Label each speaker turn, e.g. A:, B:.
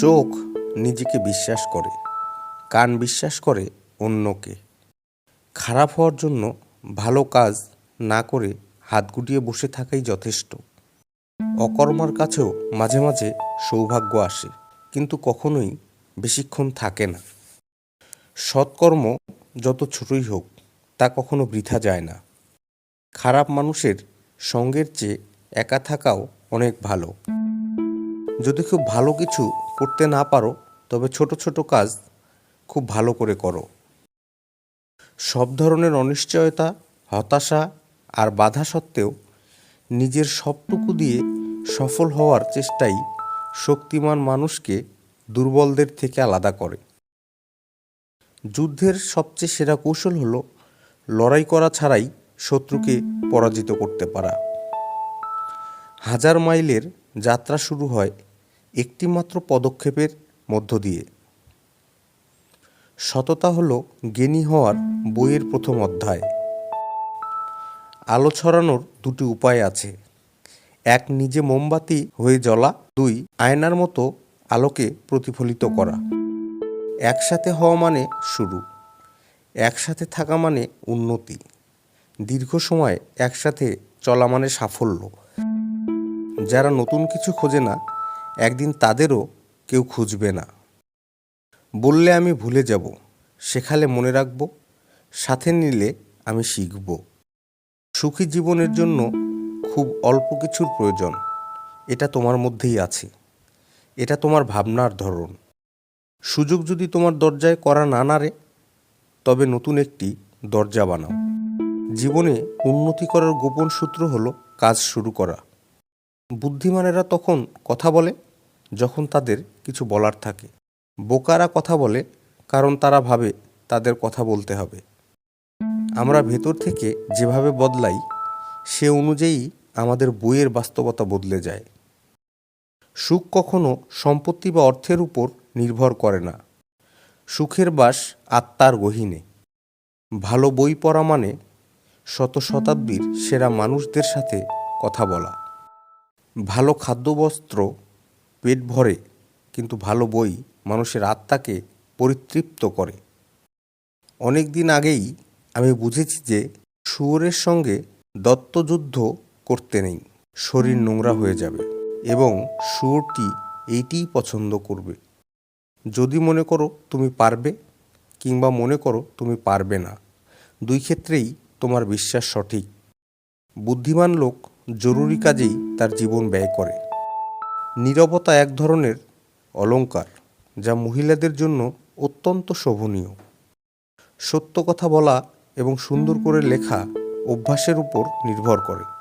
A: চোখ নিজেকে বিশ্বাস করে, কান বিশ্বাস করে অন্যকে। খারাপ হওয়ার জন্য ভালো কাজ না করে হাত গুটিয়ে বসে থাকাই যথেষ্ট। অকর্মার কাছেও মাঝে মাঝে সৌভাগ্য আসে, কিন্তু কখনোই বেশিক্ষণ থাকে না। সৎকর্ম যত ছোটই হোক, তা কখনো বৃথা যায় না। খারাপ মানুষের সঙ্গের চেয়ে একা থাকাও অনেক ভালো। যদি খুব ভালো কিছু করতে না পারো, তবে ছোট ছোট কাজ খুব ভালো করে করো। সব ধরনের অনিশ্চয়তা, হতাশা আর বাধা সত্ত্বেও নিজের সবটুকু দিয়ে সফল হওয়ার চেষ্টাই শক্তিমান মানুষকে দুর্বলদের থেকে আলাদা করে। যুদ্ধের সবচেয়ে সেরা কৌশল হলো লড়াই করা ছাড়াই শত্রুকে পরাজিত করতে পারা। হাজার মাইলের যাত্রা শুরু হয় একটিমাত্র পদক্ষেপের মধ্য দিয়ে। সততা হল জ্ঞানী হওয়ার বইয়ের প্রথম অধ্যায়। আলো ছড়ানোর দুটি উপায় আছে। এক, নিজে মোমবাতি হয়ে জ্বলা। দুই, আয়নার মতো আলোকে প্রতিফলিত করা। একসাথে হওয়া মানে শুরু। একসাথে থাকা মানে উন্নতি। দীর্ঘ সময় একসাথে চলা মানে সাফল্য। যারা নতুন কিছু খোঁজে না একদিন তাদেরও কেউ খুঁজবে না। বললে আমি ভুলে যাব, শেখালে মনে রাখব, সাথে নিলে আমি শিখব। সুখী জীবনের জন্য খুব অল্প কিছুর প্রয়োজন, এটা তোমার মধ্যেই আছে। এটা তোমার ভাবনার ধরন। সুযোগ যদি তোমার দরজায় করা না নাড়ে, তবে নতুন একটি দরজা বানাও। জীবনে উন্নতি করার গোপন সূত্র হলো কাজ শুরু করা। বুদ্ধিমানেরা তখন কথা বলে যখন তাদের কিছু বলার থাকে। বোকারা কথা বলে, কারণ তারা ভাবে তাদের কথা বলতে হবে। আমরা ভেতর থেকে যেভাবে বদলাই, সে অনুযায়ী আমাদের বইয়ের বাস্তবতা বদলে যায়। সুখ কখনো সম্পত্তি বা অর্থের উপর নির্ভর করে না। সুখের বাস আত্মার গহীনে। ভালো বই পড়া মানে শত শতাব্দীর সেরা মানুষদের সাথে কথা বলা। ভালো খাদ্যবস্ত্র পেট ভরে, কিন্তু ভালো বই মানুষের আত্মাকে পরিতৃপ্ত করে। অনেক দিন আগেই আমি বুঝেছি যে শুয়োরের সঙ্গে দত্তযুদ্ধ করতে নেই, শরীর নোংরা হয়ে যাবে এবং শুয়োরটি এইটিই পছন্দ করবে। যদি মনে করো তুমি পারবে, কিংবা মনে করো তুমি পারবে না, দুই ক্ষেত্রেই তোমার বিশ্বাস সঠিক। বুদ্ধিমান লোক জরুরি কাজেই তার জীবন ব্যয় করে। নীরবতা এক ধরনের অলঙ্কার যা মহিলাদের জন্য অত্যন্ত শোভনীয়। সত্য কথা বলা এবং সুন্দর করে লেখা অভ্যাসের উপর নির্ভর করে।